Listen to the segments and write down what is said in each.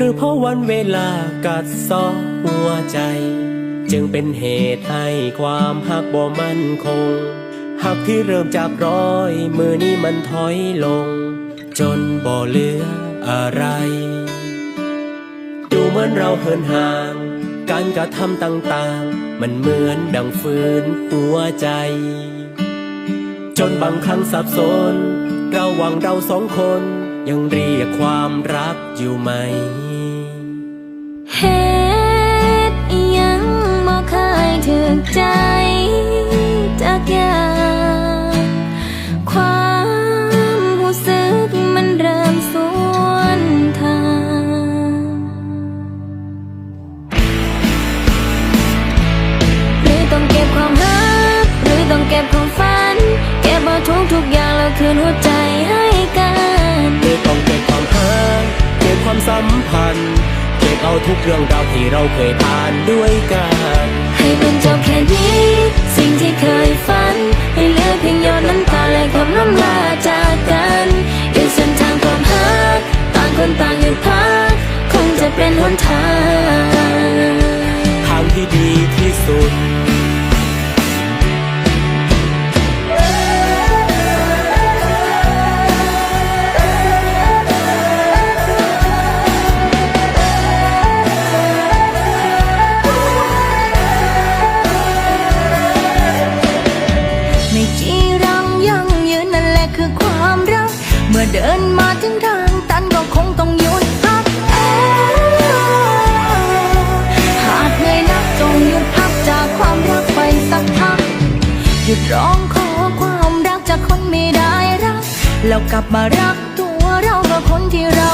รือเพราะวันเวลากัดซอหัวใจ จึงเป็นเหตุให้ความหักบ่มั่นคงหักที่เริ่มจากร้อย มือนี้มันถอยลง จนบ่เหลืออะไร ดูเหมือนเราเหินห่าง การกระทำต่างๆ มันเหมือนดังฟืนหัวใจ จนบางครั้งสับสนระหว่างเราสองคน ยังเรียกความรักอยู่ไหมเฮ็ดยังบ่เคยถึกใจ พันธ์เก็บเอาทุกเรื่องราวที่เราเคยผ่านด้วยกัน ให้มันจบแค่นี้ สิ่งที่เคยฝัน ให้เหลือเพียงหยดน้ำตาและคำน้ำลาจากกันอยู่เส้นทางความหักต่างคนต่างหยุดพักคงจะเป็นหนทางทางที่ดีที่สุด คือความรัก เมื่อเดินมาถึงทางตันก็คงต้องหยุดพักหากเหนื่อยนักจงหยุดพักจากความรักไปสักพัก หยุดร้องขอความรักจากคนไม่ได้รัก แล้วกลับมารักตัวเรากับคนที่เรา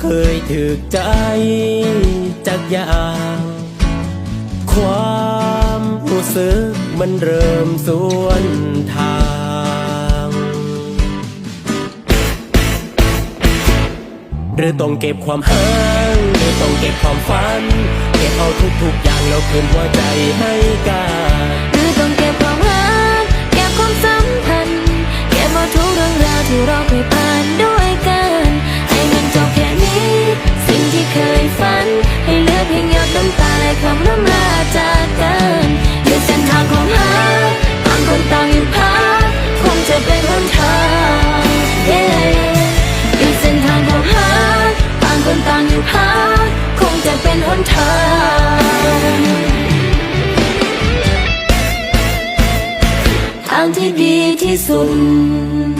เคยถึกใจจากอย่างความรู้สึกมันเริ่มสวนทางหรือต้องเก็บความหางหรือต้องเก็บความฝัน เก็บเอาทุกๆอย่างแล้วคืนหัวใจให้กัน คำร่ำลาจากกันอยู่เส้นทางของหาต่างคนต่างอยู่พักคงจะเป็นหนทาง yeah อยู่เส้นทางของหาต่างคนต่างอยู่พักคงจะเป็นหนทางทางที่ดีที่สุด